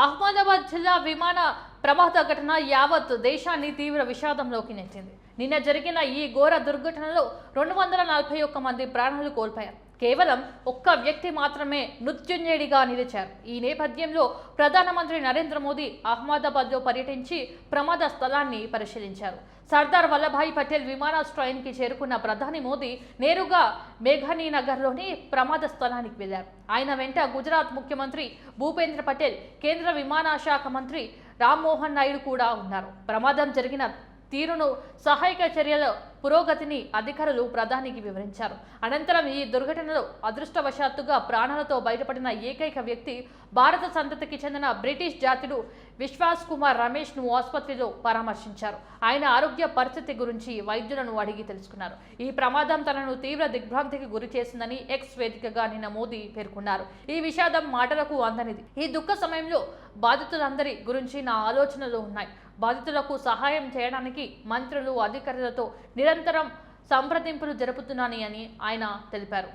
అహ్మదాబాద్ జిల్లా విమాన ప్రమాద ఘటన యావత్ దేశాన్ని తీవ్ర విషాదంలోకి నెట్టింది. నిన్న జరిగిన ఈ ఘోర దుర్ఘటనలో రెండు వందల నలభై ఒక్క మంది ప్రాణాలు కోల్పోయారు. కేవలం ఒక్క వ్యక్తి మాత్రమే మృత్యుంజయుడిగా నిలిచారు. ఈ నేపథ్యంలో ప్రధానమంత్రి నరేంద్ర మోదీ అహ్మదాబాద్లో పర్యటించి ప్రమాద స్థలాన్ని పరిశీలించారు. సర్దార్ వల్లభాయ్ పటేల్ విమానాశ్రయానికి చేరుకున్న ప్రధాని మోదీ నేరుగా మేఘనీ నగర్లోని ప్రమాద స్థలానికి వెళ్ళారు ఆయన వెంట గుజరాత్ ముఖ్యమంత్రి భూపేంద్ర పటేల్ కేంద్ర విమానాశాఖ మంత్రి రామ్మోహన్ నాయుడు కూడా ఉన్నారు. ప్రమాదం జరిగిన తీరును సహాయక చర్యల పురోగతిని అధికారులు ప్రధానికి వివరించారు. అనంతరం ఈ దుర్ఘటనలో అదృష్టవశాత్తుగా ప్రాణాలతో బయటపడిన ఏకైక వ్యక్తి భారత సంతతికి చెందిన బ్రిటిష్ జాతుడు విశ్వాస్ కుమార్ రమేష్ను ఆసుపత్రిలో పరామర్శించారు. ఆయన ఆరోగ్య పరిస్థితి గురించి వైద్యులను అడిగి తెలుసుకున్నారు. ఈ ప్రమాదం తనను తీవ్ర దిగ్భ్రాంతికి గురి చేసిందని ఎక్స్ వేదికగా నిన్న మోదీ పేర్కొన్నారు. ఈ విషాదం మాటలకు అందనిది. ఈ దుఃఖ సమయంలో బాధితులందరి గురించి నా ఆలోచనలు ఉన్నాయి. బాధితులకు సహాయం చేయడానికి మంత్రులు అధికారులతో నిరంతరం సంప్రదింపులు జరుపుతున్నానని అని ఆయన తెలిపారు.